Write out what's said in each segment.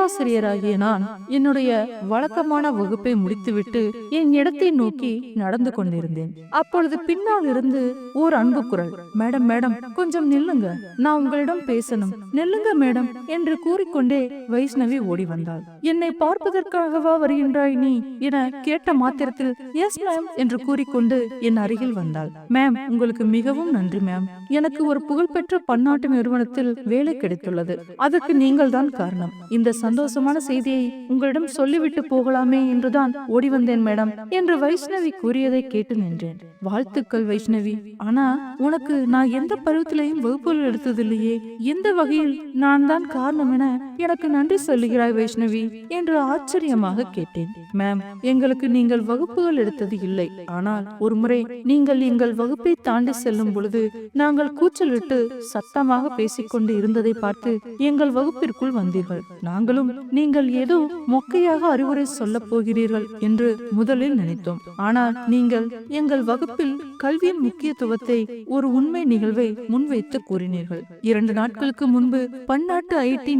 பேராசிரியராகிய நான் என்னுடைய வழக்கமான வகுப்பை முடித்துவிட்டு என் இடத்தை நோக்கி நடந்து கொண்டிருந்தேன். அப்பொழுது பின்னால் இருந்து ஓர் அன்பு குரல் மேடம் மேடம் கொஞ்சம் நில்லுங்க. நான் உங்களிடம் பேசணும். நில்லுங்க மேடம் என்று கூறிக்கொண்டே வைஷ்ணவி ஓடி வந்தாள். என்னை பார்ப்பதற்காகவா வருகின்றாய் நீ? என கேட்ட மாத்திரத்தில் எஸ் மேம் என்று கூறிக்கொண்டு என் அருகில் வந்தாள். மேம் உங்களுக்கு மிகவும் நன்றி மேம். எனக்கு ஒரு புகழ்பெற்ற பன்னாட்டு நிறுவனத்தில் வேலை கிடைத்துள்ளது. அதற்கு நீங்கள் தான் காரணம். இந்த சந்தோஷமான செய்தியை உங்களிடம் சொல்லிவிட்டு போகலாமே என்றுதான் ஓடி வந்தேன் மேடம் என்று வைஷ்ணவி கூறியதை கேட்டு நின்றேன். வாழ்த்துக்கள் வைஷ்ணவி. ஆனா உனக்கு நான் எந்த பருவத்திலையும் வகுப்புகள் எடுத்ததில்லையே. எந்த வகையில் நான் தான் காரணம் என எனக்கு நன்றி சொல்லுகிறாய் வைஷ்ணவி என்று ஆச்சரியமாக கேட்டேன். மேம் எங்களுக்கு நீங்கள் வகுப்புகள் எடுத்தது இல்லை. ஆனால் ஒருமுறை நீங்கள் எங்கள் வகுப்பை தாண்டி செல்லும் பொழுது நாங்கள் கூச்சல் விட்டு சத்தமாக பேசிக்கொண்டு இருந்ததை பார்த்து எங்கள் வகுப்பிற்குள் வந்தீர்கள். நாங்களும் நீங்கள் ஏதோ மொக்கையாக அறிவுரை சொல்ல போகிறீர்கள் என்று முதலில் நினைத்தோம். ஆனால் நீங்கள் எங்கள் வகுப்பில் கல்வியின் முக்கியத்துவத்தை ஒரு உண்மை நிகழ்வை முன்வைத்து கூறினீர்கள். இரண்டு நாட்களுக்கு முன்பு பன்னாட்டு ஐடி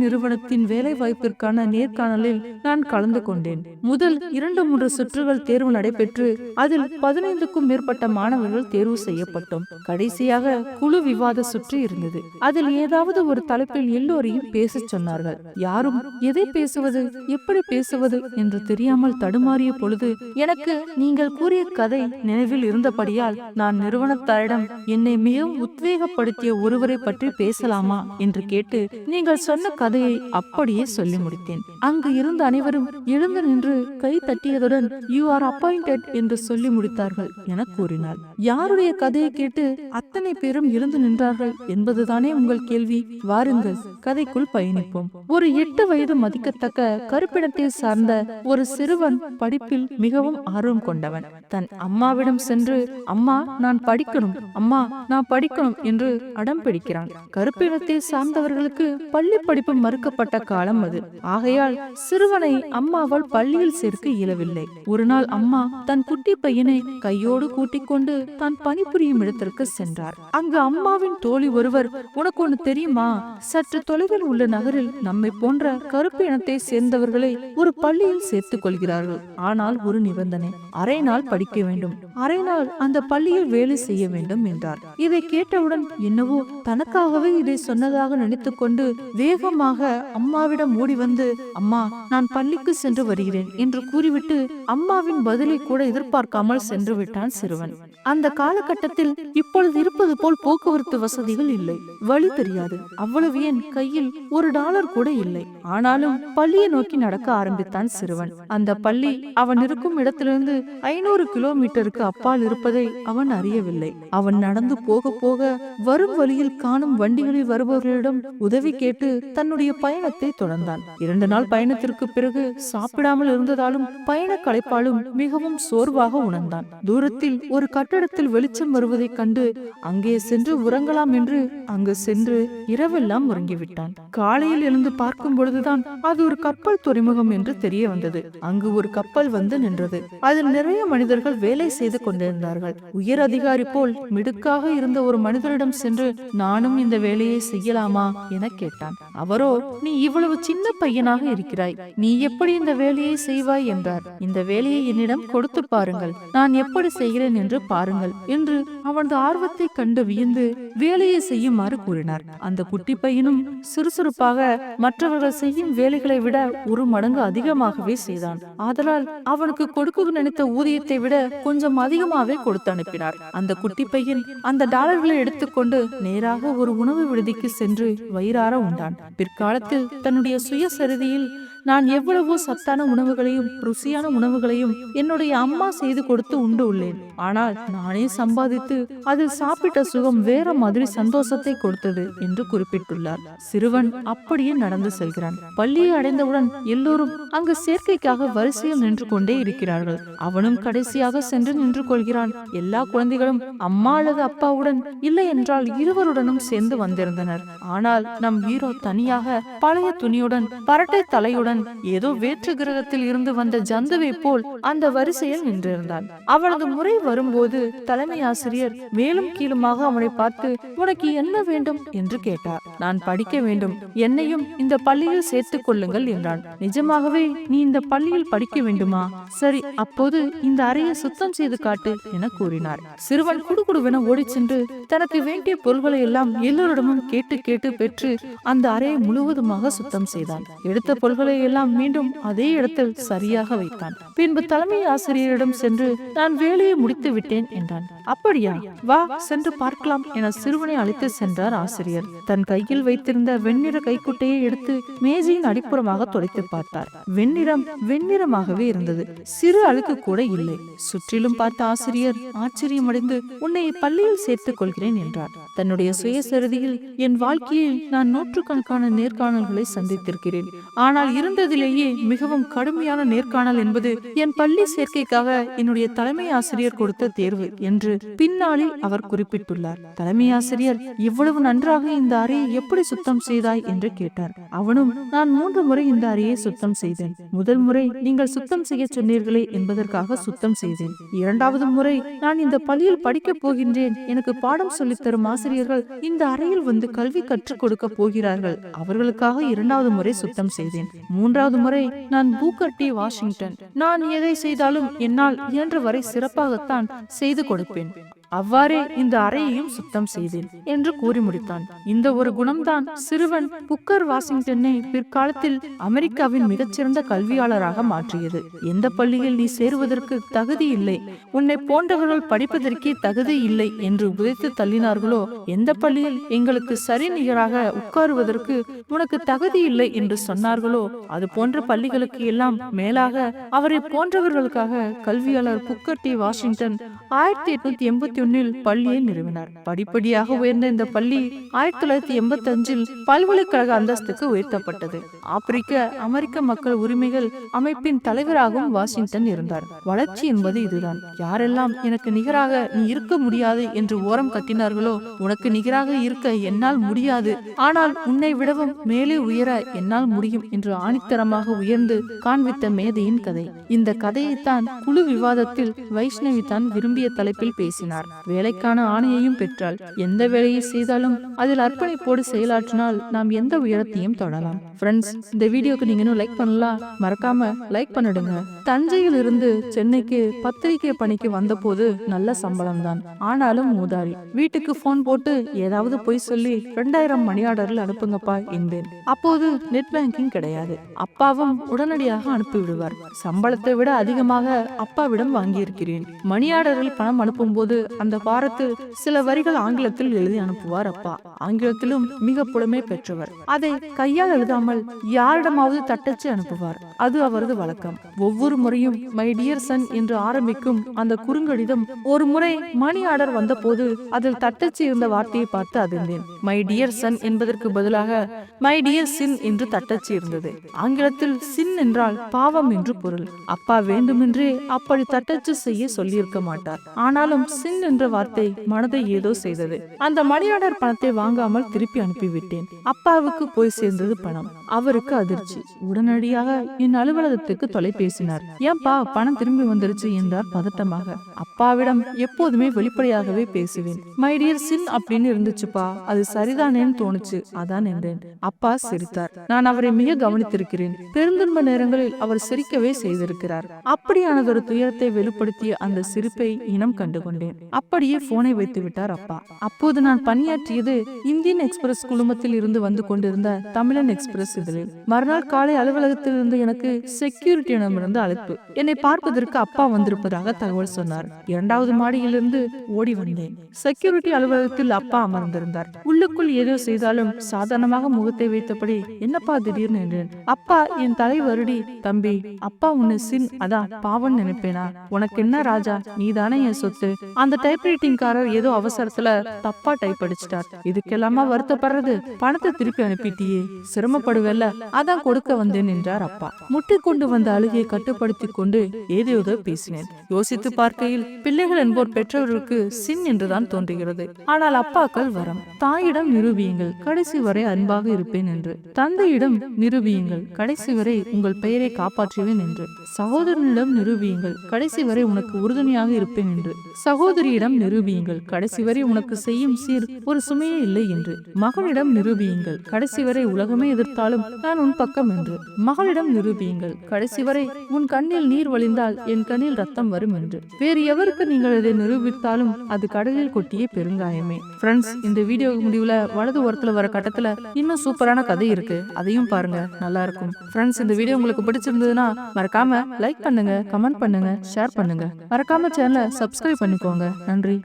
நிறுவனத்தின் வேலை வாய்ப்பிற்கான நேர்காணலில் நான் கலந்து கொண்டேன். முதல் இரண்டு மூன்று சுற்றுகள் தேர்வு நடைபெற்று அதில் பதினைந்துக்கும் மேற்பட்ட மாணவர்கள் தேர்வு செய்யப்பட்டோம். கடைசியாக குழு விவாத சுற்று இருந்தது. அதில் ஏதாவது ஒரு தலைப்பில் எல்லோரையும் பேச சொன்னார்கள். யாரும் எதை பேசுவது எப்படி பேசுவது என்று தெரியாமல் தடுமாறிய பொழுது எனக்கு நீங்கள் கூறிய கதை நினைவில் இருந்தபடியால் நான் நிறுவனத்தாரிடம் என்னை மிகவும் உத்வேகப்படுத்திய ஒருவரை பற்றி பேசலாமா என்று கேட்டு நீங்கள் சொன்ன கதையை அப்படியே சொல்லி முடித்தேன். அங்கு இருந்த அனைவரும் எழுந்து நின்று கை தட்டியதுடன் யூ ஆர் அப்பாயிண்டட் என்று சொல்லி முடித்தார்கள் என கூறினார் யாருடைய கதையை கேட்டு அத்தனை பேரும் எழுந்து நின்றார்கள் என்பதுதானே உங்கள் கேள்வி? வாருங்கள் கதைக்குள் பயணிப்போம். ஒரு எட்டு வயது மதிக்கத்தக்க கருப்பிடத்தை சார்ந்த ஒரு சிறுவன் படிப்பில் மிகவும் ஆர்வம் கொண்டவன். தன் அம்மாவிடம் சென்று அம்மா நான் படிக்கணும். அம்மா நான் படிக்கணும் என்று அடம் பிடிக்கிறான். கருப்பினத்தை சார்ந்தவர்களுக்கு பள்ளி படிப்பு மறுக்கப்பட்ட காலம் அது. ஆகையால் சிறுவனை அம்மாவால் பள்ளியில் சேர்க்க இயலவில்லை. ஒரு நாள் அம்மா தன் குட்டி பையனை கையோடு கூட்டிக் கொண்டு தான் பணிபுரியும் இடத்திற்கு சென்றார். அங்கு அம்மாவின் தோழி ஒருவர் உனக்கு ஒண்ணு தெரியுமா? சற்று தொலைவில் உள்ள நகரில் நம்மை போன்ற கருப்பு இனத்தை சேர்ந்தவர்களை ஒரு பள்ளியில் சேர்த்துக் கொள்கிறார்கள். ஆனால் ஒரு நிபந்தனை அரை நாள் படிக்க வேண்டும். அரை நாள் அந்த பள்ளியில் வேலை செய்ய வேண்டும் என்றார். இதை கேட்டவுடன் என்னவோ தனக்காகவே இதை சொன்னதாக நினைத்துக் கொண்டு வேகமாக அம்மாவிடம் ஓடி வந்து அம்மா நான் பள்ளிக்கு சென்று வருகிறேன் என்று கூறிவிட்டு அம்மாவின் பதிலை கூட எதிர்பார்க்காமல் சென்று விட்டான் சிறுவன். அந்த காலகட்டத்தில் இப்பொழுது இருப்பது போல் போக்குவரத்து வசதிகள் இல்லை. வழி தெரியாது. அவ்வளவு ஏன் கையில் ஒரு டாலர் கூட இல்லை. ஆனாலும் பள்ளியை நோக்கி நடக்க ஆரம்பித்தான் சிறுவன். அந்த பள்ளி அவன் இருக்கும் இடத்திலிருந்து ஐநூறு கிலோமீட்டருக்கு அப்பால் இருப்பதை அவன் அறியவில்லை. அவன் நடந்து போக போக வரும் வழியில் காணும் வண்டிகளில் வருபவர்களிடம் உதவி கேட்டு தன்னுடைய பயணத்தை தொடர்ந்தான். இரண்டு நாள் பயணத்திற்கு பிறகு சாப்பிடாமல் இருந்ததாலும் பயண களைப்பாலும் மிகவும் சோர்வாக உணர்ந்தான். தூரத்தில் ஒரு கட்டடத்தில் வெளிச்சம் வருவதைக் கண்டு அங்கே சென்று உறங்கலாம் என்று அங்கு சென்று இரவெல்லாம் உறங்கிவிட்டான். காலையில் எழுந்து பார்க்கும் பொழுதுதான் அது ஒரு கப்பல் துறைமுகம் என்று தெரிய வந்தது. அங்கு ஒரு கப்பல் வந்து நின்றது. அதில் நிறைய மனிதர்கள் வேலை செய்து கொண்டிருந்தார்கள். உயர் அதிகாரி போல் மிடுக்காக இருந்த ஒரு மனிதரிடம் சென்று நானும் இந்த வேலையை செய்யலாமா? என கேட்டான். அவரோ நீ இவ்வளவு சின்ன பையனாக இருக்கிறாய். நீ எப்படி இந்த வேலையை செய்வாய்? என்றார். இந்த வேலையை என்னிடம் கொடுத்து பாருங்கள். நான் எப்படி செய்கிறேன்? என்று பாருங்கள் என்று அவனது ஆர்வத்தை கண்டு வியந்து வேலையை செய்யுமாறு கூறினார். அந்த குட்டி பையனும் சுறுசுறுப்பாக மற்றவர்கள் செய்யும் வேலைகளை விட ஒரு மடங்கு அதிகமாகவே செய்தான். ஆதலால் அவனுக்கு கொடுக்க நினைத்த ஊதியத்தை விட கொஞ்சம் அதிகமாகவே கொடுத்து அனுப்பினார். அந்த குட்டி பையன் அந்த டாலர்களை எடுத்துக்கொண்டு நேராக ஒரு உணவு விடுதிக்கு சென்று வயிறார உண்டான். பிற்காலத்தில் தன்னுடைய சுயசரிதியில் நான் எவ்வளவோ சத்தான உணவுகளையும் ருசியான உணவுகளையும் என்னுடைய அம்மா செய்து கொடுத்து உண்டு உள்ளேன். ஆனால் நானே சம்பாதித்து அதில் சாப்பிட்ட சுகம் வேற மாதிரி சந்தோஷத்தை கொடுத்தது என்று குறிப்பிட்டுள்ளார். சிறுவன் அப்படியே நடந்து செல்கிறான். பள்ளியை அடைந்தவுடன் எல்லோரும் அங்கு சேர்க்கைக்காக வரிசையில் நின்று கொண்டே இருக்கிறார்கள். அவனும் கடைசியாக சென்று நின்று கொள்கிறான். எல்லா குழந்தைகளும் அம்மா அல்லது அப்பாவுடன் இல்லை என்றால் இருவருடனும் சேர்ந்து வந்திருந்தனர். ஆனால் நம் ஹீரோ தனியாக பழைய துணியுடன் பரட்டை தலையுடன் தலையுடன் ஏதோ வேற்று கிரகத்தில் இருந்து வந்த ஜந்துவை போல் அந்த வரிசையில் நின்றிருந்தான். அவளது முறை வரும்போது தலைமை ஆசிரியர் மேலும் கீழுமாக அவனை பார்த்து உனக்கு என்ன வேண்டும்? என்று கேட்டார். நான் படிக்க வேண்டும். என்னையும் இந்த பள்ளியில் சேர்த்துக் கொள்ளுங்கள் என்றான். நிஜமாகவே நீ இந்த பள்ளியில் படிக்க வேண்டுமா? சரி அப்போது இந்த அறையை சுத்தம் செய்து காட்டு என கூறினார். சிறுவன் குடுகுடுவென ஓடிச் சென்று தனக்கு வேண்டிய பொருள்களை எல்லாம் எல்லோரிடமும் கேட்டு கேட்டு பெற்று அந்த அறையை முழுவதுமாக சுத்தம் செய்தான். எடுத்த பொருள்களை எல்லாம் மீண்டும் அதே இடத்தில் சரியாக வைத்தான். பின்பு தலைமை ஆசிரியரிடம் சென்று நான் வேலையை முடித்து விட்டேன் என்றான். அப்படியா? வா சென்று பார்க்கலாம் என சிறுவனை அழைத்து சென்றார் ஆசிரியர். தன் கையில் வைத்திருந்த வெண்ணிற கைக்குட்டையை எடுத்து மேஜையின் அடிப்புறமாக தொலைத்து பார்த்தார். வெண்ணிறம் வெண்ணிறமாகவே இருந்தது. சிறு அழுக்கு கூட இல்லை. சுற்றிலும் பார்த்த ஆசிரியர் ஆச்சரியமடைந்து உன்னை பள்ளியில் சேர்த்துக் கொள்கிறேன் என்றார். தன்னுடைய சுயசரிதியில் என் வாழ்க்கையில் நான் நூற்றுக்கணக்கான நேர்காணல்களை சந்தித்திருக்கிறேன். ஆனால் இரு இருந்ததிலேயே மிகவும் கடுமையான நேர்காணல் என்பது என் பள்ளி சேர்க்கைக்காக என்னுடைய தலைமை ஆசிரியர் கொடுத்த தேர்வு என்று பின்னாளில் அவர் குறிப்பிட்டுள்ளார். தலைமை ஆசிரியர் இவ்வளவு நன்றாக இந்த அறையை எப்படி சுத்தம் செய்தாய் என்று கேட்டார். அவனும் நான் மூன்று முறை இந்த அறையை சுத்தம் செய்தேன். முதல் முறை நீங்கள் சுத்தம் செய்ய சொன்னீர்களே என்பதற்காக சுத்தம் செய்தேன். இரண்டாவது முறை நான் இந்த பள்ளியில் படிக்கப் போகின்றேன். எனக்கு பாடம் சொல்லித்தரும் ஆசிரியர்கள் இந்த அறையில் வந்து கல்வி கற்றுக் கொடுக்க போகிறார்கள். அவர்களுக்காக இரண்டாவது முறை சுத்தம் செய்தேன். மூன்றாவது முறை நான் பூக்கர் டி வாஷிங்டன். நான் எதை செய்தாலும் என்னால் இயன்ற வரை சிறப்பாகத்தான் செய்து கொடுப்பேன். அவ்வாறே இந்த அறையையும் சுத்தம் செய்தேன் என்று கூறி முடித்தான். இந்த ஒரு குணம்தான் சிறுவன் புக்கர் வாஷிங்டனை பிற்காலத்தில் அமெரிக்காவின் மிகச்சிறந்த கல்வியாளராக மாற்றியது. எந்த பள்ளியில் நீ சேருவதற்கு தகுதி இல்லை உன்னை போன்றவர்கள் படிப்பதற்கே தகுதி இல்லை என்று உதைத்து தள்ளினார்களோ எந்த பள்ளியில் எங்களுக்கு சரி நிகராக உட்காருவதற்கு உனக்கு தகுதி இல்லை என்று சொன்னார்களோ அது போன்ற பள்ளிகளுக்கு எல்லாம் மேலாக அவரை போன்றவர்களுக்காக கல்வியாளர் புக்கர் டி வாஷிங்டன் ஆயிரத்தி எட்நூத்தி எண்பத்தி ஒன்னில் பள்ளியை நிறுவினார். படிப்படியாக உயர்ந்த இந்த பள்ளி ஆயிரத்தி தொள்ளாயிரத்தி எண்பத்தி அஞ்சில் பல்கலைக்கழக அந்தஸ்துக்கு உயர்த்தப்பட்டது. ஆப்பிரிக்க அமெரிக்க மக்கள் உரிமைகள் அமைப்பின் தலைவராகவும் வாஷிங்டன் இருந்தார். வளர்ச்சி என்பது இதுதான். யாரெல்லாம் எனக்கு நிகராக நீ இருக்க முடியாது என்று ஓரம் கத்தினார்களோ உனக்கு நிகராக இருக்க என்னால் முடியாது. ஆனால் உன்னை விடவும் மேலே உயர என்னால் முடியும் என்று ஆணித்தரமாக உயர்ந்து காண்பித்த மேதையின் கதை. இந்த கதையைத்தான் குழு விவாதத்தில் வைஷ்ணவி தான் விரும்பிய தலைப்பில் பேசினார். வேலைக்கான ஆணையையும் பெற்றால் எந்த வேலையை செய்தாலும் அதில் அர்ப்பணிப்போடு செயலாற்றினால் நாம் எந்த உயரத்தையும் தொடலாம் ஃப்ரெண்ட்ஸ் இந்த வீடியோக்கு நீங்க இன்னும் லைக் பண்ணலாம். மறக்காம லைக் பண்ணிடுங்க. தஞ்சையில் இருந்து சென்னைக்கு பத்திரிகை பணிக்கு வந்தபோது நல்ல சம்பளம் தான் ஆனாலும் மூதாரி வீட்டுக்கு போன் போட்டு ஏதாவது பொய் சொல்லி ரெண்டாயிரம் மணி ஆர்டரில் அனுப்புங்கப்பா என்பேன். அப்போது நெட் பேங்கிங் கிடையாது. அப்பாவும் உடனடியாக அனுப்பிவிடுவார். சம்பளத்தை விட அதிகமாக அப்பாவிடம் வாங்கியிருக்கிறேன். மணி ஆர்டரில் பணம் அனுப்பும்போது அந்த வாரத்தில் சில வரிகள் ஆங்கிலத்தில் எழுதி அனுப்புவார் அப்பா. ஆங்கிலத்திலும் மிக புலமை பெற்றவர். அதை கையால் எழுதாமல் யாரிடமாவது தட்டச்சு அனுப்புவார். அது அவரது வழக்கம். ஒவ்வொரு முறையும் மை டியர் சன் என்று ஆரம்பிக்கும் அந்த குறுங்கடிதம் ஒரு முறை மணி ஆர்டர் வந்தபோது அதில் தட்டச்சு இருந்த வார்த்தையை பார்த்து அதிர்ந்தேன். மை டியர் சன் என்பதற்கு பதிலாக மை டியர் சின் என்று தட்டச்சு இருந்தது. ஆங்கிலத்தில் சின் என்றால் பாவம் என்று பொருள். அப்பா வேண்டுமென்றே அப்படி தட்டச்சு செய்ய சொல்லியிருக்க மாட்டார். ஆனாலும் சின் என்ற வார்த்தை மனதை ஏதோ செய்தது. அந்த மணி பணத்தை வாங்காமல் திருப்பி அனுப்பிவிட்டேன். அப்பாவுக்கு போய் சேர்ந்தது பணம். அவருக்கு அதிர்ச்சி. உடனடியாக என் அலுவலகத்துக்கு தொலைபேசினார். ஏன்பா பணம் திரும்பி வந்துருச்சு என்றார் பதட்டமாக. அப்பாவிடம் எப்போதுமே வெளிப்படையாகவே பேசுவேன். மை டியர் சின் அப்படின்னு இருந்துச்சுப்பா. அது சரிதானேன்னு தோணுச்சு. அதான் என்றேன். அப்பா சிரித்தார். நான் அவரை மிக கவனித்திருக்கிறேன். பெருந்துன்ப நேரங்களில் அவர் சிரிக்கவே செய்திருக்கிறார். அப்படியானதொரு துயரத்தை வெளிப்படுத்திய அந்த சிரிப்பை இனம் கண்டு கொண்டேன் அப்படியே போனை வைத்து விட்டார் அப்பா. அப்போது நான் பணியாற்றியது இந்தியன் எக்ஸ்பிரஸ் குழுமத்தில் இருந்து வந்து கொண்டிருந்த தமிழன் எக்ஸ்பிரஸ் இதழில் மறுநாள் காலை அலுவலகத்தில் இருந்து எனக்கு செக்யூரிட்டியிடமிருந்து அழைப்பு. என்னை பார்ப்பதற்கு அப்பா வந்திருப்பதாக தகவல் சொன்னார். இரண்டாவது மாடியிலிருந்து ஓடி வந்தேன். செக்யூரிட்டி அலுவலகத்தில் அப்பா அமர்ந்திருந்தார். உள்ளுக்குள் ஏதோ செய்தாலும் சாதாரணமாக முகத்தை வைத்தபடி என்னப்பா திடீர்னு? என்றேன். அப்பா என் தலை வருடி. தம்பி அப்பா உன்னை சின். அதான் பாவன் நினைப்பேனா? உனக்கு என்ன ராஜா? நீதானே என் சொத்து? அந்த அந்த டைப்ரைட்டிங்காரர் ஏதோ அவசரத்துல தப்பா டைப் அடிச்சிட்டார். இதுக்கெல்லாமா வருத்தப்படுறது? பணத்தை திருப்பி அனுப்பிட்டியே. சிரமப்படுவல்ல. அதான் கொடுக்க வந்தேன் என்றார் அப்பா. முட்டி கொண்டு வந்த அழுகையை கட்டுப்படுத்தி கொண்டு ஏதேதோ பேசினேன். யோசித்து பார்க்கையில் பிள்ளைகள் என்போர் பெற்றவர்களுக்கு சின் என்றுதான் தோன்றுகிறது. ஆனால் அப்பாக்கள் வரம். தாயிடம் நிரூபியுங்கள். கடைசி வரை அன்பாக இருப்பேன் என்று. தந்தையிடம் நிரூபியுங்கள். கடைசி வரை உங்கள் பெயரை காப்பாற்றுவேன் என்று. சகோதரனிடம் நிரூபியுங்கள். கடைசி வரை உனக்கு உறுதுணையாக இருப்பேன் என்று. சகோதரி மனைவியிடம் நிரூபியுங்கள். கடைசி வரை உனக்கு செய்யும் சீர் ஒரு சுமையே இல்லை என்று. மகனிடம் நிரூபியுங்கள். கடைசி வரை உலகமே எதிர்த்தாலும் நான் உன் பக்கம் என்று. மகளிடம் நிரூபியுங்கள். கடைசி வரை உன் கண்ணில் நீர் வழிந்தால் என் கண்ணில் ரத்தம் வரும் என்று. வேறு எவருக்கு நீங்கள் இதை நிரூபித்தாலும் அது கடலில் கொட்டிய பெருங்காயமே. ஃப்ரெண்ட்ஸ் இந்த வீடியோ முடிவுல வலது ஓரத்துல வர கட்டத்துல இன்னும் சூப்பரான கதை இருக்கு. அதையும் பாருங்க. நல்லா இருக்கும். ஃப்ரெண்ட்ஸ் இந்த வீடியோ உங்களுக்கு பிடிச்சிருந்ததுன்னா மறக்காம லைக் பண்ணுங்க கமெண்ட் பண்ணுங்க ஷேர் பண்ணுங்க. மறக்காம சேனலை சப்ஸ்கிரைப் பண்ணிக்கோங்க. நன்றி.